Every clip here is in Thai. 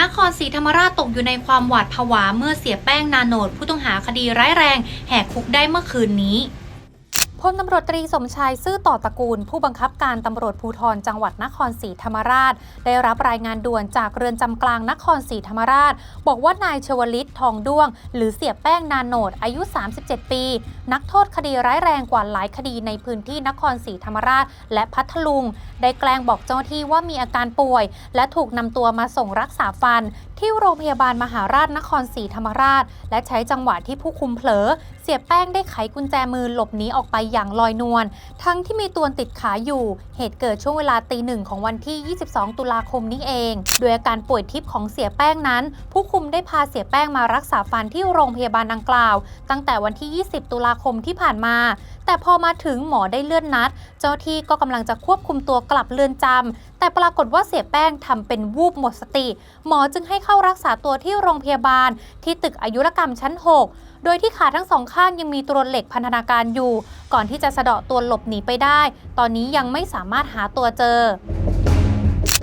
นครศรีธรรมราชตกอยู่ในความหวาดผวาเมื่อเสียแป้งนาโนดผู้ต้องหาคดีร้ายแรง แหกคุกได้เมื่อคืนนี้ พลตำรวจตรีสมชายซื่อต่อตระกูล ผู้บังคับการตำรวจภูธรจังหวัดนครศรีธรรมราช ได้รับรายงานด่วนจากเรือนจำกลางนครศรีธรรมราช บอกว่านายชวลิตทองด้วง หรือเสียแป้งนาโนดอายุ 37 ปี นักโทษคดีร้ายแรงกว่าหลายคดีในพื้นที่นครศรีธรรมราช และพัทลุง ได้แกล้งบอกเจ้าหน้าที่ว่ามีอาการป่วย และถูกนำตัวมาส่งรักษาฟัน ที่โรงพยาบาลมหาราชนครศรีธรรมราช และใช้จังหวะที่ผู้คุมเผลอ เสียแป้งได้ไขกุญแจมือหลบหนีออกไปอย่างลอยนวลทั้งที่มีตัวติดขาอยู่ เหตุเกิดช่วงเวลาตีหนึ่งของวันที่ 22 ตุลาคมนี้เอง โดยอาการป่วยทิพย์ของเสียแป้งนั้น ผู้คุมได้พาเสียแป้งมารักษาฟันที่โรงพยาบาลดังกล่าว ตั้งแต่วันที่ 20 ตุลาคมที่ผ่านมา แต่พอมาถึงหมอได้เลื่อนนัด เจ้าที่ก็กำลังจะควบคุมตัวกลับเรือนจำแต่ปรากฏว่าเสียแป้งทำเป็นวูบหมดสติ หมอจึงให้เข้ารักษาตัวที่โรงพยาบาล ที่ตึกอายุรกรรมชั้น 6 โดยที่ขาทั้งสองข้างยังมีตัวเหล็กพันธนาการอยู่ ก่อนที่จะสะเดาะตัวหลบหนีไปได้ ตอนนี้ยังไม่สามารถหาตัวเจอ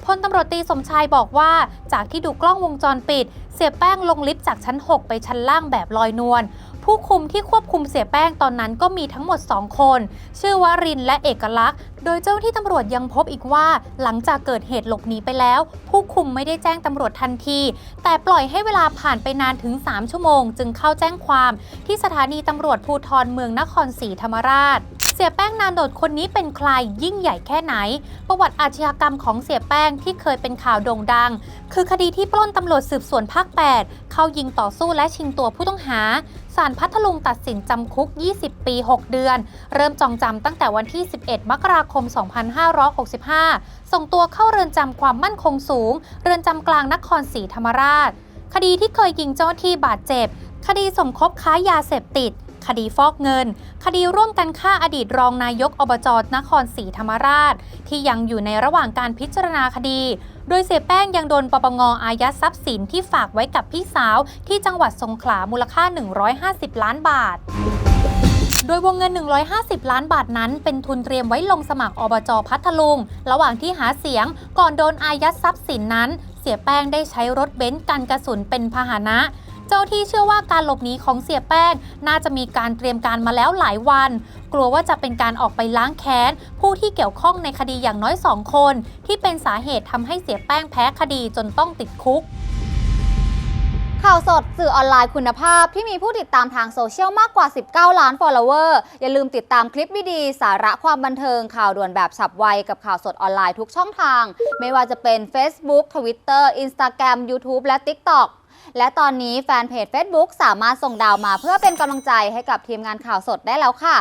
พลตำรวจตีสมชายบอกว่า จากที่ดูกล้องวงจรปิด เสียแป้งลงลิฟต์จากชั้น 6 ไปชั้นล่างแบบลอยนวลผู้คุมที่ควบคุมเสียแป้งตอนนั้นก็มีทั้งหมด 2 คน ชื่อว่ารินและเอกลักษณ์ โดยเจ้าที่ตำรวจยังพบอีกว่า หลังจากเกิดเหตุหลบหนีไปแล้ว ผู้คุมไม่ได้แจ้งตำรวจทันที แต่ปล่อยให้เวลาผ่านไปนานถึง 3 ชั่วโมง จึงเข้าแจ้งความ ที่สถานีตำรวจภูธรเมืองนครศรีธรรมราช เสียแป้งนานโดดคนนี้เป็นใครยิ่งใหญ่แค่ไหน ประวัติอาชญากรรมของเสียแป้งที่เคยเป็นข่าวโด่งดัง คือคดีที่ปล้นตำรวจสืบสวนภาค 8 เข้ายิงต่อสู้และชิงตัวผู้ต้องหาศาลพัทลุงตัดสินจำคุก 20 ปี 6 เดือน เริ่มจองจำตั้งแต่วันที่ 11 มกราคม 2565 ส่งตัวเข้าเรือนจำความมั่นคงสูง เรือนจำกลางนครศรีธรรมราช คดีที่เคยยิงเจ้าหน้าที่บาดเจ็บ คดีสมคบค้ายาเสพติด คดีฟอกเงิน คดีร่วมกันฆ่าอดีตรองนายกอบจนครศรีธรรมราช ที่ยังอยู่ในระหว่างการพิจารณาคดี โดยเสียแป้งยังโดนปปงอายัดทรัพย์สินที่ฝากไว้กับพี่สาว ที่จังหวัดสงขลามูลค่า 150 ล้านบาทโดยวงเงิน 150 ล้านบาทนั้น เป็นทุนเตรียมไว้ลงสมัครอบจพัทลุง ระหว่างที่หาเสียงก่อนโดนอายัดทรัพย์สินนั้น เสียแป้งได้ใช้รถเบนซ์กันกระสุนเป็นพาหนะ เจ้าที่เชื่อว่าการหลบหนีของเสียแป้ง น่าจะมีการเตรียมการมาแล้วหลายวัน กลัวว่าจะเป็นการออกไปล้างแค้น ผู้ที่เกี่ยวข้องในคดีอย่างน้อยสองคน ที่เป็นสาเหตุทำให้เสียแป้งแพ้คดีจนต้องติดคุกข่าวสดสื่อออนไลน์คุณภาพที่มีผู้ติดตามทางโซเชียลมากกว่า 19 ล้าน follower อย่าลืมติดตามคลิปวิดีสาระความบันเทิงข่าวด่วนแบบฉับไว กับข่าวสดออนไลน์ทุกช่องทาง ไม่ว่าจะเป็น Facebook Twitter Instagram YouTube และ TikTok และตอนนี้แฟนเพจ Facebook สามารถส่งดาวมาเพื่อเป็นกำลังใจให้กับทีมงานข่าวสดได้แล้วค่ะ